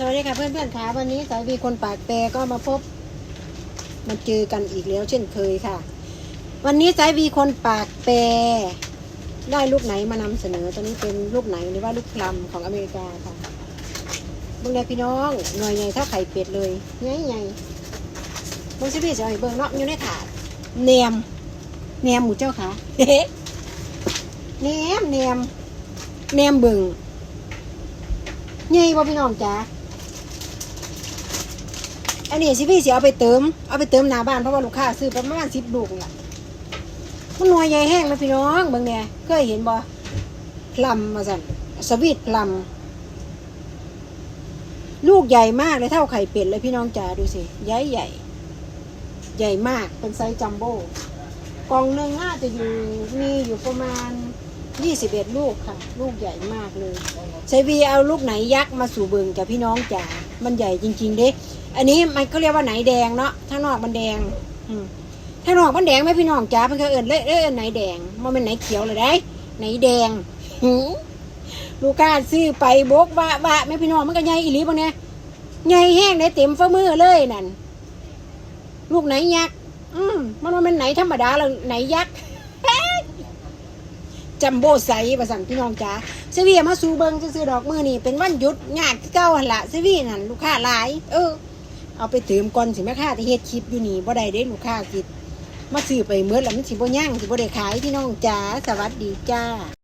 สวัสดีค่ะเพื่อนๆค่ะวันนี้สายวีคนปากแปรก็มาพบมาเจอกันอีกแล้วเช่นเคยค่ะ วันนี้สายวีคนปากแปรได้ลูกไหนมานำเสนอตัวนี้เป็นลูกไหนหรือว่าลูกพลัมของอเมริกาค่ะบิ่งเลยพี่น้องหน่วยใหญ่เท่าไข่เป็ดเลยใหญ่ใหญ่ๆบิ่งสิพี่จะเอาเบิ่งเนาะอยู่ในถาดแหนมแหนมหมูเจ้าค่ะเนมแหนมแหนมเบิ่งใหญ่บ่พี่น้องจ๋า อันนี้สิพี่สิเอาไปเติม เอาไปเติมหน้าบ้านเพราะว่าลูกค้าซื้อประมาณสิบลูกเนี่ล่ะมันหน่วยใหญ่แห้งเลยพี่น้องเบิ่งเนี่ยเคยเห็นบ่พลัมมาสั่นสวีทพลัมลูกใหญ่มากเลยเท่าไข่เป็ดเลยพี่น้องจ๋าดูสิใหญ่ใหญ่ ใหญ่มากเป็นไซส์จัมโบ้กล่องหนึ่งน่าจะอยู่มีอยู่ประมาณยี่สิบเอ็ดลูกค่ะ ลูกใหญ่มากเลยใช้วีเอาลูกไหนยักษ์มาสู่เบิงจากพี่น้องจ๋ามันใหญ่จริง ๆ เด้ อันนี้มันก็เรียกว่าไหนแดงเนาะข้างนอกมันแดง อืมข้านอกมันแดงไหมพี่น้องจ๋ามันก็เอิญเลยเอิญไหนแดงมันเป็นไหนเขียวเลยได้ ไหนแดงหือลูกค้าซื้อไปโบกว่าว่าแม่พี่น้องมันก็ใหญ่อีหลีบางเนี่ยใหญ่แห้งได้เต็มฝ่ามือเลยนั่นลูกไหนยักษ์อืมมันว่ามันไหนธรรมดาแล้วไหนยักษ์จัมโบ้ไซส์ประสันพี่น้องจ๋าเซวีมาสู่เบิงซื้อดอกมือนี่เป็นวันหยุดงานเก่าหันละเซวีนั่นลูกค้าหลาย เออ เอาไปเติมก่อนสิแม่ค้าที่เฮ็ดคลิปอยู่นี่บ่ได้เด้ลูกค้าคิด มาซื้อไปเมื่อแล้วมันสิบ่ย่างสิบ่ได้ขายพี่น้องจ๋าสวัสดีจ้า